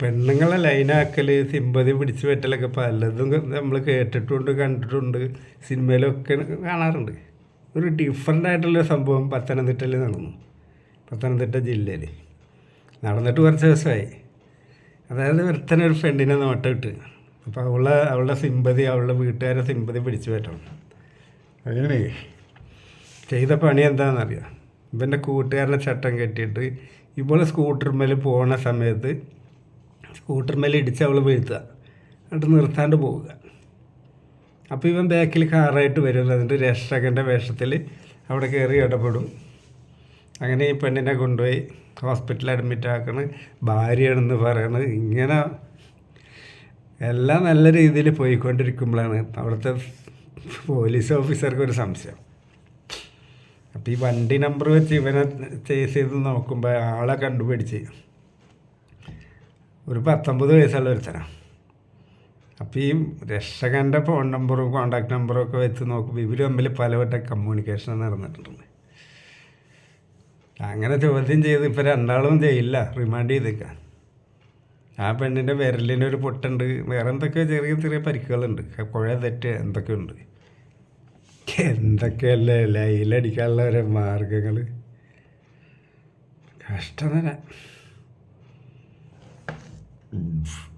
പെണ്ണുങ്ങളെ ലൈനാക്കൽ സിമ്പതി പിടിച്ചു പറ്റലൊക്കെ പലതും നമ്മൾ കേട്ടിട്ടുണ്ട് കണ്ടിട്ടുണ്ട്. സിനിമയിലൊക്കെ കാണാറുണ്ട്. ഒരു ഡിഫറെന്റ് ആയിട്ടുള്ള സംഭവം പത്തനംതിട്ടയിൽ നടന്നു. പത്തനംതിട്ട ജില്ലയിൽ നടന്നിട്ട് കുറച്ച് ദിവസമായി. അതായത് ഒരുത്തനെ ഒരു ഫ്രണ്ടിനെ നോട്ടം ഇട്ട് അപ്പോൾ അവളെ അവളുടെ സിമ്പതി അവളുടെ വീട്ടുകാരെ സിമ്പതി പിടിച്ചു പറ്റണം അങ്ങനെ ചെയ്ത പണി എന്താണെന്നറിയാം ഇവന്റെ കൂട്ടുകാരനെ ചട്ടം കെട്ടിയിട്ട് ഇപ്പോൾ സ്കൂട്ടർമേൽ പോണ സമയത്ത് സ്കൂട്ടർമേൽ ഇടിച്ച് അവൾ വീഴ്ത്തുക. എന്നിട്ട് നിർത്താണ്ട് പോവുക. അപ്പോൾ ഇവൻ ബാക്കിൽ കാറായിട്ട് വരും. എന്നിട്ട് രക്ഷകന്റെ വേഷത്തിൽ അവിടെ കയറി ഇടപെടും. അങ്ങനെ ഈ പെണ്ണിനെ കൊണ്ടുപോയി ഹോസ്പിറ്റലിൽ അഡ്മിറ്റ് ആക്കണ്. ഭാര്യയാണെന്ന് പറയണത് ഇങ്ങനെ എല്ലാം നല്ല രീതിയിൽ പോയിക്കൊണ്ടിരിക്കുമ്പോഴാണ് അവിടുത്തെ പോലീസ് ഓഫീസർക്ക് ഒരു സംശയം. അപ്പോൾ ഈ വണ്ടി നമ്പർ വെച്ച് ഇവനെ ചേസ് ചെയ്ത് നോക്കുമ്പോൾ ആളെ കണ്ടുപിടിച്ച്. ഒരു പത്തൊമ്പത് വയസ്സുള്ള ഒരുത്തനാണ് അപ്പോൾ ഈ രക്ഷകന്റെ ഫോൺ നമ്പറും കോണ്ടാക്ട് നമ്പറും ഒക്കെ വെച്ച് നോക്കുമ്പോൾ ഇവർ തമ്മിൽ പലവട്ടം കമ്മ്യൂണിക്കേഷൻ നടന്നിട്ടുണ്ട്. അങ്ങനെ ചോദ്യം ചെയ്ത് ഇപ്പോൾ രണ്ടാളും ചെയ്യില്ല റിമാൻഡ് ചെയ്തേക്കാം. ആ പെണ്ണിന്റെ വിരലിനൊരു പൊട്ടുണ്ട്. വേറെ എന്തൊക്കെയോ ചെറിയ ചെറിയ പരിക്കുകളുണ്ട്. കുഴ തെറ്റ് എന്തൊക്കെയുണ്ട്? എന്തൊക്കെയല്ലേ ലൈലടിക്കാനുള്ള ഓരോ മാർഗങ്ങൾ കഷ്ടം തന്നെ. 嗯。